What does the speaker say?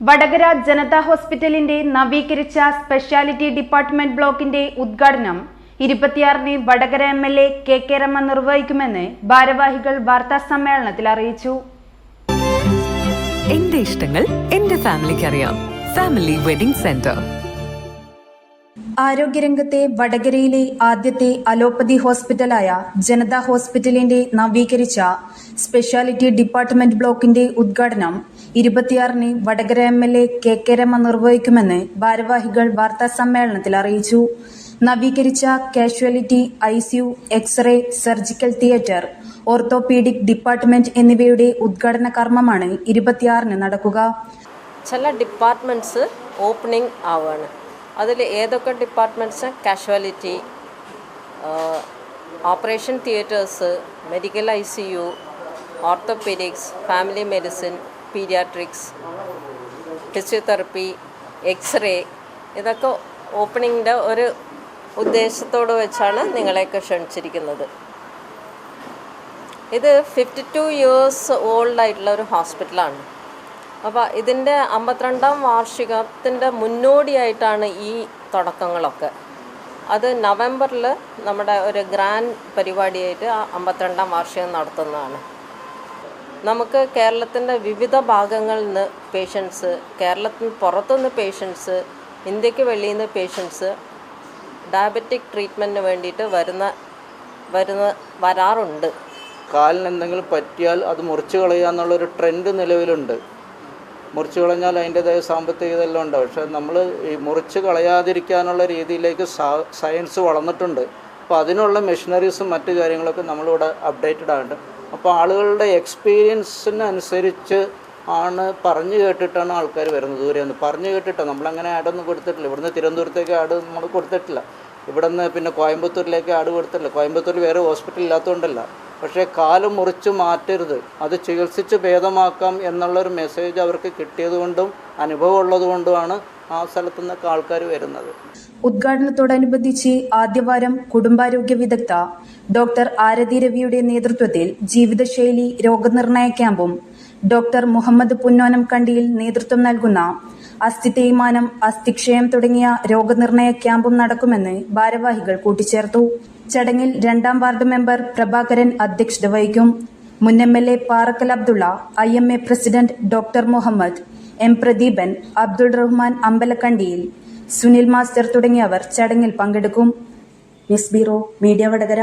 വടകര ജനതാ ഹോസ്പിറ്റലിന്റെ നവീകരിച്ച speciality department ബ്ലോക്കിന്റെ ഉദ്ഘാടനം ഇരുപത്തിയാറിന് Vadakara M L A K K Rema നിർവഹിക്കുമെന്ന് ഭാരവാഹികൾ വാർത്താ സമ്മേളനത്തിൽ അറിയിച്ചു. എന്റെ ഇഷ്ടങ്ങൾ എന്റെ ഫാമിലിക്ക് അറിയാം ഫാമിലി വെഡിംഗ് സെന്റർ. ആരോഗ്യരംഗത്തെ വടകരയിലെ ആദ്യത്തെ അലോപ്പതി ഹോസ്പിറ്റലായ ജനതാ ഹോസ്പിറ്റലിന്റെ നവീകരിച്ച സ്പെഷ്യാലിറ്റി ഡിപ്പാർട്ട്മെന്റ് ബ്ലോക്കിന്റെ ഉദ്ഘാടനം ഇരുപത്തിയാറിന് Vadakara M L A K K Rema നിർവഹിക്കുമെന്ന് ഭാരവാഹികൾ വാർത്താ സമ്മേളനത്തിൽ അറിയിച്ചു. നവീകരിച്ച casualty ICU X-ray surgical theatre orthopaedic department എന്നിവയുടെ ഉദ്ഘാടന കർമ്മമാണ് ഇരുപത്തിയാറിന് നടക്കുക. ചില ഡിപ്പാർട്ട്മെന്റ്സ് ഓപ്പണിംഗ് ആവുകയാണ് അതിൽ ഏതൊക്കെ departments casualty operation theatres medical I C U orthopaedics family medicine paediatrics physiotherapy X-ray ഇതൊക്കെ ഓപ്പണിങ്ങിന്റെ ഒരു ഉദ്ദേശത്തോട് വെച്ചാണ് നിങ്ങളെയൊക്കെ ക്ഷണിച്ചിരിക്കുന്നത്. ഇത് ഫിഫ്റ്റി ടു ഇയേഴ്സ് ഓൾഡ് ആയിട്ടുള്ള ഒരു ഹോസ്പിറ്റലാണ് അപ്പോൾ ഇതിന്റെ അമ്പത്തിരണ്ടാം വാർഷികത്തിന്റെ മുന്നോടിയായിട്ടാണ് ഈ തുടക്കങ്ങളൊക്കെ. അത് നവംബറിൽ നമ്മുടെ ഒരു ഗ്രാൻഡ് പരിപാടിയായിട്ട് ആ അമ്പത്തിരണ്ടാം വാർഷികം നടത്തുന്നതാണ്. നമുക്ക് കേരളത്തിന്റെ വിവിധ ഭാഗങ്ങളിൽ നിന്ന് പേഷ്യൻസ് കേരളത്തിന് പുറത്തുനിന്ന് പേഷ്യൻസ് ഇന്ത്യയ്ക്ക് വെളിയിൽ നിന്ന് പേഷ്യൻസ് ഡയബറ്റിക് ട്രീറ്റ്മെന്റിന് വേണ്ടിയിട്ട് വരുന്ന വരുന്ന വരാറുണ്ട്. കാലിന് എന്തെങ്കിലും പറ്റിയാൽ അത് മുറിച്ച് കളയുക എന്നുള്ളൊരു ട്രെൻഡ് നിലവിലുണ്ട്. മുറിച്ച് കളഞ്ഞാൽ അതിന്റെതായ സാമ്പത്തിക ഇതെല്ലാം ഉണ്ട് പക്ഷേ നമ്മൾ ഈ മുറിച്ച് കളയാതിരിക്കാനുള്ള രീതിയിലേക്ക് സയൻസ് വളർന്നിട്ടുണ്ട്. അപ്പോൾ അതിനുള്ള മെഷീനറീസും മറ്റു കാര്യങ്ങളൊക്കെ നമ്മളിവിടെ അപ്ഡേറ്റഡ് ആകുന്നുണ്ട് അപ്പോൾ ആളുകളുടെ എക്സ്പീരിയൻസിനനുസരിച്ച് ആണ് പറഞ്ഞു കേട്ടിട്ടാണ് ആൾക്കാർ വരുന്നത്. ദൂരെ നിന്ന് പറഞ്ഞു കേട്ടിട്ടാണ് നമ്മളങ്ങനെ ആഡൊന്നും കൊടുത്തിട്ടില്ല. ഇവിടുന്ന് തിരുവനന്തപുരത്തേക്ക് ആഡ് നമ്മൾ കൊടുത്തിട്ടില്ല. ഇവിടുന്ന് പിന്നെ കോയമ്പത്തൂരിലേക്ക് ആട് കൊടുത്തല്ല. കോയമ്പത്തൂരിൽ വേറെ ഹോസ്പിറ്റൽ ഇല്ലാത്തതുകൊണ്ടല്ല പക്ഷേ കാൽ മുറിച്ച് മാറ്റരുത്. അത് ചികിത്സിച്ച് ഭേദമാക്കാം എന്നുള്ളൊരു മെസ്സേജ് അവർക്ക് കിട്ടിയതുകൊണ്ടും അനുഭവം ഉള്ളതുകൊണ്ടുമാണ് ആ സ്ഥലത്തു നിന്നൊക്കെ ആൾക്കാർ വരുന്നത്. ഉദ്ഘാടനത്തോടനുബന്ധിച്ച് ആദ്യവാരം കുടുംബാരോഗ്യ വിദഗ്ധ ഡോക്ടർ ആരതി രവിയുടെ നേതൃത്വത്തിൽ ജീവിതശൈലി രോഗനിർണയ ക്യാമ്പും ഡോക്ടർ മുഹമ്മദ് പുന്നോനം കണ്ടിയിൽ നേതൃത്വം നൽകുന്ന അസ്ഥി തേയ്മാനം അസ്ഥിക്ഷയം തുടങ്ങിയ രോഗനിർണയ ക്യാമ്പും നടക്കുമെന്ന് ഭാരവാഹികൾ കൂട്ടിച്ചേർത്തു. ചടങ്ങിൽ രണ്ടാം വാർഡ് മെമ്പർ പ്രഭാകരൻ അധ്യക്ഷത വഹിക്കും. മുൻ M L A Parakkal Abdulla I M A president doctor Muhammad M Pradeepan Abdul Rahman അമ്പലക്കണ്ടിയിൽ Sunil master തുടങ്ങിയവർ ചടങ്ങിൽ പങ്കെടുക്കും. മീഡിയ വടകര.